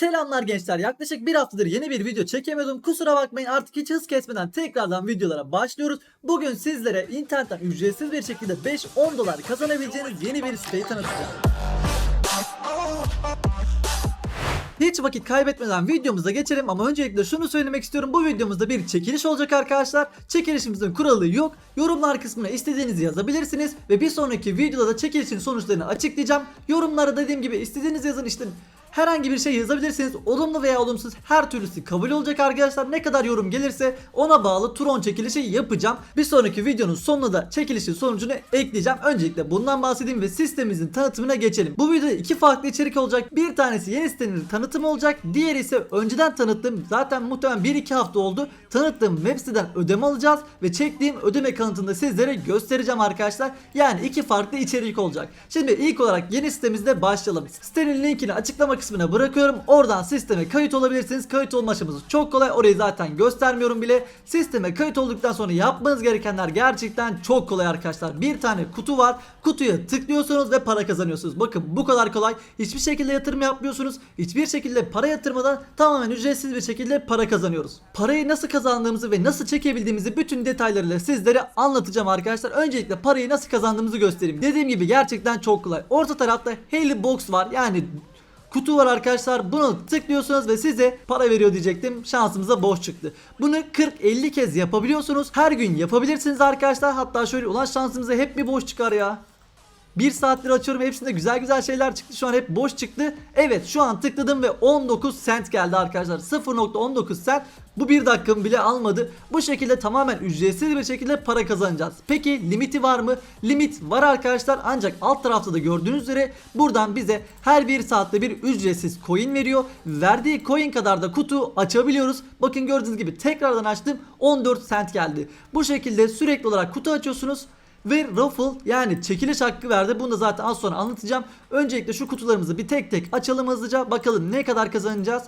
Selamlar gençler. Yaklaşık bir haftadır yeni bir video çekemiyordum. Kusura bakmayın artık hiç hız kesmeden tekrardan videolara başlıyoruz. Bugün sizlere internetten ücretsiz bir şekilde 5-10 dolar kazanabileceğiniz yeni bir siteyi tanıtacağım. Hiç vakit kaybetmeden videomuza geçelim ama öncelikle şunu söylemek istiyorum. Bu videomuzda bir çekiliş olacak arkadaşlar. Çekilişimizin kuralı yok. Yorumlar kısmına istediğinizi yazabilirsiniz ve bir sonraki videoda da çekilişin sonuçlarını açıklayacağım. Yorumlara dediğim gibi istediğiniz yazın işte herhangi bir şey yazabilirsiniz. Olumlu veya olumsuz her türlüsü kabul olacak arkadaşlar. Ne kadar yorum gelirse ona bağlı Tron çekilişi yapacağım. Bir sonraki videonun sonuna da çekilişin sonucunu ekleyeceğim. Öncelikle bundan bahsedeyim ve sistemimizin tanıtımına geçelim. Bu videoda iki farklı içerik olacak. Bir tanesi yeni sitenin tanıtımı olacak. Diğeri ise önceden tanıttığım zaten muhtemelen 1-2 hafta oldu. Tanıttığım web siteden ödeme alacağız ve çektiğim ödeme kanıtını sizlere göstereceğim arkadaşlar. Yani iki farklı içerik olacak. Şimdi ilk olarak yeni sitemizde başlayalım. Sitenin linkini açıklama kısmına bırakıyorum. Oradan sisteme kayıt olabilirsiniz. Kayıt olma aşaması çok kolay. Orayı zaten göstermiyorum bile. Sisteme kayıt olduktan sonra yapmanız gerekenler gerçekten çok kolay arkadaşlar. Bir tane kutu var. Kutuya tıklıyorsunuz ve para kazanıyorsunuz. Bakın bu kadar kolay. Hiçbir şekilde yatırım yapmıyorsunuz. Hiçbir şekilde para yatırmadan tamamen ücretsiz bir şekilde para kazanıyoruz. Parayı nasıl kazandığımızı ve nasıl çekebildiğimizi bütün detaylarıyla sizlere anlatacağım arkadaşlar. Öncelikle parayı nasıl kazandığımızı göstereyim. Dediğim gibi gerçekten çok kolay. Orta tarafta Haley Box var. Yani kutu var arkadaşlar. Bunu tıklıyorsunuz ve size para veriyor diyecektim. Şansımıza boş çıktı. Bunu 40-50 kez yapabiliyorsunuz. Her gün yapabilirsiniz arkadaşlar. Hatta şöyle ulan şansımıza hep mi boş çıkar ya? Bir saattir açıyorum hepsinde güzel güzel şeyler çıktı. Şu an hep boş çıktı. Evet şu an tıkladım ve 19 cent geldi arkadaşlar. 0.19 cent bu bir dakikamı bile almadı. Bu şekilde tamamen ücretsiz bir şekilde para kazanacağız. Peki limiti var mı? Limit var arkadaşlar. Ancak alt tarafta da gördüğünüz üzere Buradan bize her bir saatte bir ücretsiz coin veriyor. Verdiği coin kadar da kutu açabiliyoruz. Bakın gördüğünüz gibi tekrardan açtım. 14 cent geldi. Bu şekilde sürekli olarak kutu açıyorsunuz ve raffle yani çekiliş hakkı verdi. Bunu da zaten az sonra anlatacağım. Öncelikle şu kutularımızı bir tek tek açalım hızlıca. Bakalım ne kadar kazanacağız.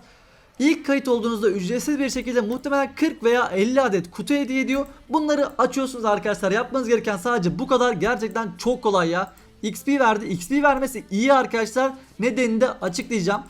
İlk kayıt olduğunuzda ücretsiz bir şekilde muhtemelen 40 veya 50 adet kutu hediye ediyor. Bunları açıyorsunuz arkadaşlar. Yapmanız gereken sadece bu kadar. Gerçekten çok kolay ya. XP verdi. XP vermesi iyi arkadaşlar. Nedenini de açıklayacağım.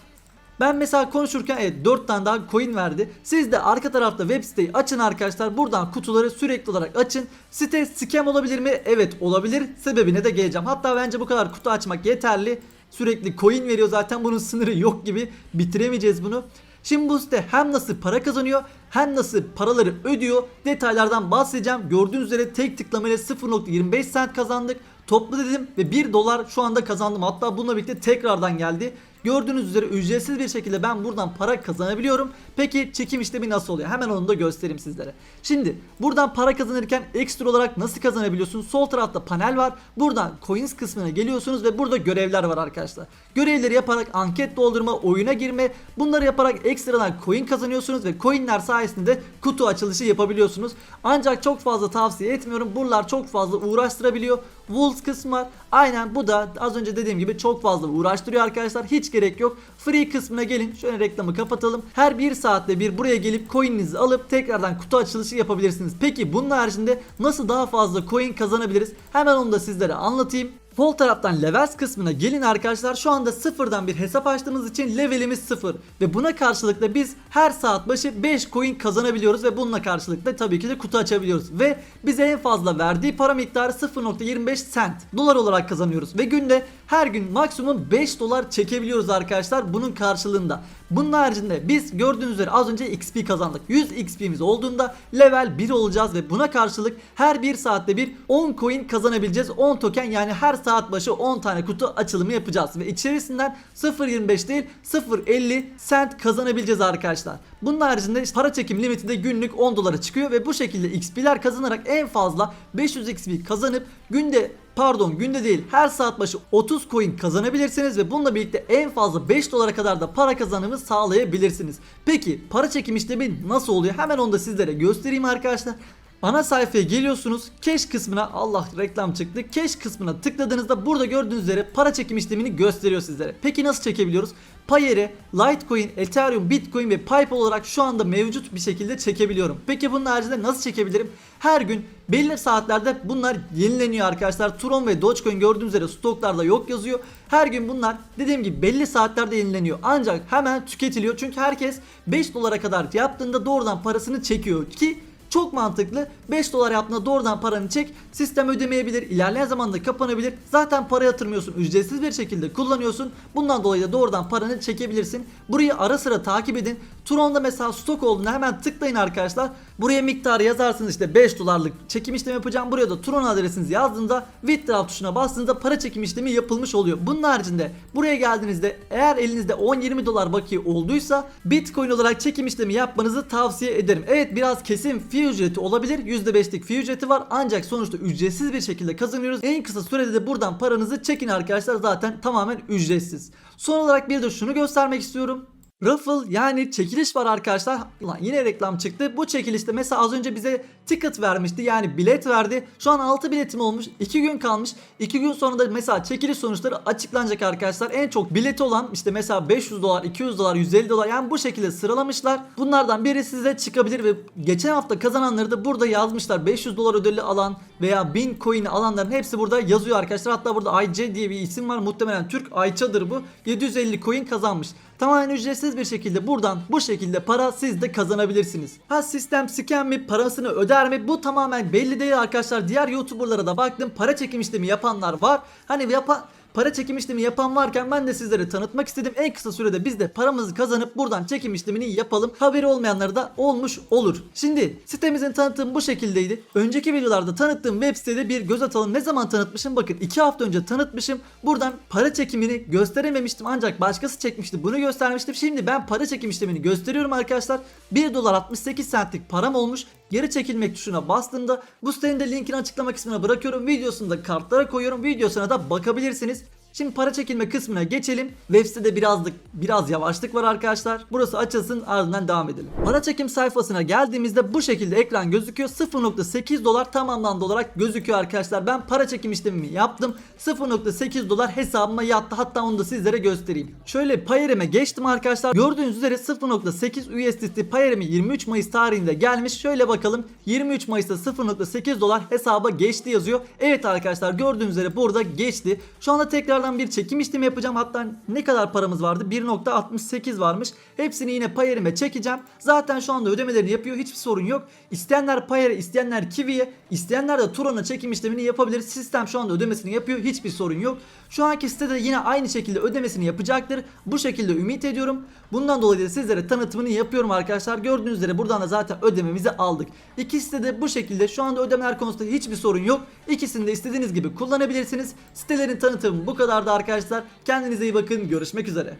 Ben mesela konuşurken evet 4 tane daha coin verdi. Siz de arka tarafta web siteyi açın arkadaşlar. Buradan kutuları sürekli olarak açın. Site scam olabilir mi? Evet olabilir. Sebebine de geleceğim. Hatta bence bu kadar kutu açmak yeterli. Sürekli coin veriyor zaten bunun sınırı yok gibi. Bitiremeyeceğiz bunu. Şimdi bu site hem nasıl para kazanıyor hem nasıl paraları ödüyor detaylardan bahsedeceğim. Gördüğünüz üzere tek tıklamayla 0.25 cent kazandık. Toplu dedim ve 1 dolar şu anda kazandım. Hatta bununla birlikte tekrardan geldi. Gördüğünüz üzere ücretsiz bir şekilde ben buradan para kazanabiliyorum. Peki çekim işlemi nasıl oluyor? Hemen onu da göstereyim sizlere. Şimdi buradan para kazanırken ekstra olarak nasıl kazanabiliyorsunuz? Sol tarafta panel var. Buradan coins kısmına geliyorsunuz ve burada görevler var arkadaşlar. Görevleri yaparak anket doldurma, oyuna girme bunları yaparak ekstradan coin kazanıyorsunuz ve coinler sayesinde kutu açılışı yapabiliyorsunuz. Ancak çok fazla tavsiye etmiyorum. Buralar çok fazla uğraştırabiliyor. Wolves kısmı. Aynen bu da az önce dediğim gibi çok fazla uğraştırıyor arkadaşlar. Hiç gerek yok. Free kısmına gelin. Şöyle reklamı kapatalım. Her bir saatte bir buraya gelip coin'inizi alıp tekrardan kutu açılışı yapabilirsiniz. Peki bunun haricinde nasıl daha fazla coin kazanabiliriz? Hemen onu da sizlere anlatayım. Sol taraftan levels kısmına gelin arkadaşlar. Şu anda sıfırdan bir hesap açtığımız için levelimiz sıfır. Ve buna karşılık da biz her saat başı 5 coin kazanabiliyoruz. Ve bununla karşılık da tabii ki de kutu açabiliyoruz. Ve bize en fazla verdiği para miktarı 0.25 cent. Dolar olarak kazanıyoruz. Ve günde her gün maksimum 5 dolar çekebiliyoruz arkadaşlar bunun karşılığında. Bunun haricinde biz gördüğünüz üzere az önce XP kazandık. 100 XP'miz olduğunda level 1 olacağız ve buna karşılık her bir saatte bir 10 coin kazanabileceğiz. 10 token yani her saat başı 10 tane kutu açılımı yapacağız ve içerisinden 0.25 değil 0.50 cent kazanabileceğiz arkadaşlar. Bunun haricinde para çekim limiti de günlük 10 dolara çıkıyor ve bu şekilde XP'ler kazanarak en fazla 500 XP kazanıp günde pardon günde değil her saat başı 30 coin kazanabilirsiniz ve bununla birlikte en fazla 5 dolara kadar da para kazanımı sağlayabilirsiniz. Peki para çekim işlemi nasıl oluyor? Hemen onu da sizlere göstereyim arkadaşlar. Ana sayfaya geliyorsunuz. Cash kısmına Allah reklam çıktı. Cash kısmına tıkladığınızda burada gördüğünüz üzere para çekim işlemini gösteriyor sizlere. Peki nasıl çekebiliyoruz? Paye're, Litecoin, Ethereum, Bitcoin ve PayPal olarak şu anda mevcut bir şekilde çekebiliyorum. Peki bunun haricinde nasıl çekebilirim? Her gün belli saatlerde bunlar yenileniyor arkadaşlar. Tron ve Dogecoin gördüğünüz üzere stoklarda yok yazıyor. Her gün bunlar dediğim gibi belli saatlerde yenileniyor. Ancak hemen tüketiliyor. Çünkü herkes 5 dolara kadar yaptığında doğrudan parasını çekiyor ki çok mantıklı. 5 dolar yaptığında doğrudan paranı çek. Sistem ödemeyebilir. ilerleyen zamanda kapanabilir. Zaten para yatırmıyorsun. Ücretsiz bir şekilde kullanıyorsun. Bundan dolayı da doğrudan paranı çekebilirsin. Burayı ara sıra takip edin. Tron'da mesela stok olduğunda hemen tıklayın arkadaşlar. Buraya miktarı yazarsınız işte 5 dolarlık çekim işlemi yapacağım. Buraya da Tron adresinizi yazdığında withdraw tuşuna bastığınızda para çekim işlemi yapılmış oluyor. Bunun haricinde buraya geldiğinizde eğer elinizde 10-20 dolar bakiye olduysa Bitcoin olarak çekim işlemi yapmanızı tavsiye ederim. Evet biraz kesin fee ücreti olabilir. %5'lik fee ücreti var ancak sonuçta ücretsiz bir şekilde kazanıyoruz. En kısa sürede de buradan paranızı çekin arkadaşlar zaten tamamen ücretsiz. Son olarak bir de şunu göstermek istiyorum. Raffle yani çekiliş var arkadaşlar. Ulan yine reklam çıktı. Bu çekilişte mesela az önce bize ticket vermişti. Yani bilet verdi. Şu an 6 biletim olmuş. 2 gün kalmış. 2 gün sonra da mesela çekiliş sonuçları açıklanacak arkadaşlar. En çok bileti olan işte mesela 500 dolar, 200 dolar, 150 dolar yani bu şekilde sıralamışlar. Bunlardan biri size çıkabilir ve geçen hafta kazananları da burada yazmışlar. 500 dolar ödülü alan veya 1000 coin'i alanların hepsi burada yazıyor arkadaşlar. Hatta burada IC diye bir isim var. Muhtemelen Türk Ayça'dır bu. 750 coin kazanmış. Tamamen ücretsiz bir şekilde buradan bu şekilde para siz de kazanabilirsiniz. Ha sistem scam mi parasını öder mi bu tamamen belli değil arkadaşlar. Diğer youtuberlara da baktım para çekim işlemi yapanlar var. Hani yapan para çekim işlemi yapan varken ben de sizlere tanıtmak istedim. En kısa sürede biz de paramızı kazanıp buradan çekim işlemini yapalım. Haberi olmayanlara da olmuş olur. Şimdi sitemizin tanıtımı bu şekildeydi. Önceki videolarda tanıttığım web sitede bir göz atalım. Ne zaman tanıtmışım? Bakın 2 hafta önce tanıtmışım. Buradan para çekimini gösterememiştim ancak başkası çekmişti. Bunu göstermiştim. Şimdi ben para çekim işlemini gösteriyorum arkadaşlar. 1 dolar 68 centlik param olmuş. Geri çekilmek tuşuna bastığımda bu sitenin de linkini açıklama kısmına bırakıyorum. Videosunu da kartlara koyuyorum. Videosuna da bakabilirsiniz. Şimdi para çekilme kısmına geçelim. Web sitede birazlık biraz yavaşlık var arkadaşlar. Burası açılsın ardından devam edelim. Para çekim sayfasına geldiğimizde bu şekilde ekran gözüküyor. 0.8 dolar tamamlandı olarak gözüküyor arkadaşlar. Ben para çekim işlemimi yaptım. 0.8 dolar hesabıma yattı. Hatta onu da sizlere göstereyim. Şöyle Payerim'e geçtim arkadaşlar. Gördüğünüz üzere 0.8 USDT Payerim'e 23 Mayıs tarihinde gelmiş. Şöyle bakalım. 23 Mayıs'ta 0.8 dolar hesaba geçti yazıyor. Evet arkadaşlar gördüğünüz üzere burada geçti. Şu anda tekrardan bir çekim işlemi yapacağım. Hatta ne kadar paramız vardı? 1.68 varmış. Hepsini yine Payerim'e çekeceğim. Zaten şu anda ödemelerini yapıyor. Hiçbir sorun yok. İsteyenler Payer'e, isteyenler Kiwi'ye, isteyenler de Turon'a çekim işlemini yapabilir. Sistem şu anda ödemesini yapıyor. Hiçbir sorun yok. Şu anki sitede yine aynı şekilde ödemesini yapacaktır. Bu şekilde ümit ediyorum. Bundan dolayı da sizlere tanıtımını yapıyorum arkadaşlar. Gördüğünüz üzere buradan da zaten ödememizi aldık. İkisi de bu şekilde şu anda ödemeler konusunda hiçbir sorun yok. İkisini de istediğiniz gibi kullanabilirsiniz. Sitelerin tanıtımı bu kadardı arkadaşlar. Kendinize iyi bakın. Görüşmek üzere.